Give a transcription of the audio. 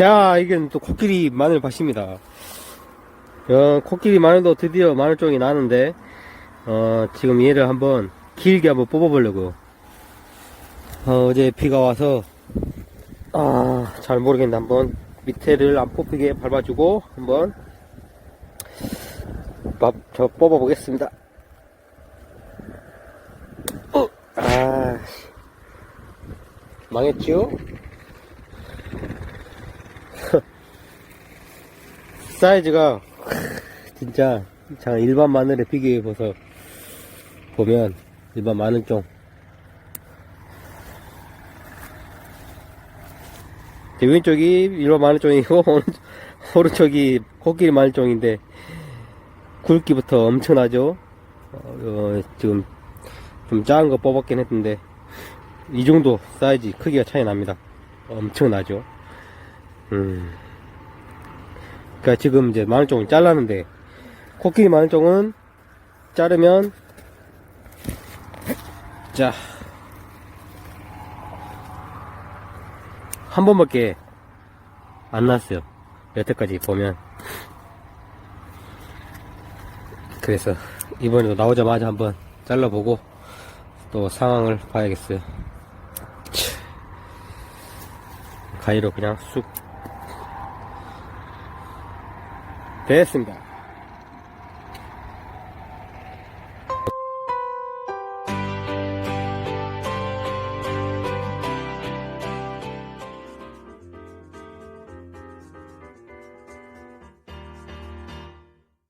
자, 이건 또 코끼리 마늘 밭입니다. 어, 코끼리 마늘도 드디어 마늘종이 나는데, 어, 지금 얘를 한번 길게 한번 뽑아보려고. 어, 어제 비가 와서, 아, 잘 모르겠는데 한번 밑에를 안 뽑히게 밟아주고, 한번, 밥, 저 뽑아보겠습니다. 어, 아, 씨. 망했죠? 사이즈가 진짜 자 일반 마늘에 비교해 보서 보면 일반 마늘종 제 왼쪽이 일반 마늘 종이고 오른쪽- 오른쪽이 코끼리 마늘 종인데 굵기부터 엄청나죠? 어, 어, 지금 좀 작은 거 뽑았긴 했는데 이 정도 사이즈 크기가 차이 납니다. 엄청나죠? 음. 그니까 지금 이제 마늘종을 잘랐는데 코끼리 마늘종은 자르면 자 한 번밖에 안 났어요. 여태까지 보면. 그래서 이번에도 나오자마자 한번 잘라보고 또 상황을 봐야겠어요. 치. 가위로 그냥 쑥 됐습니다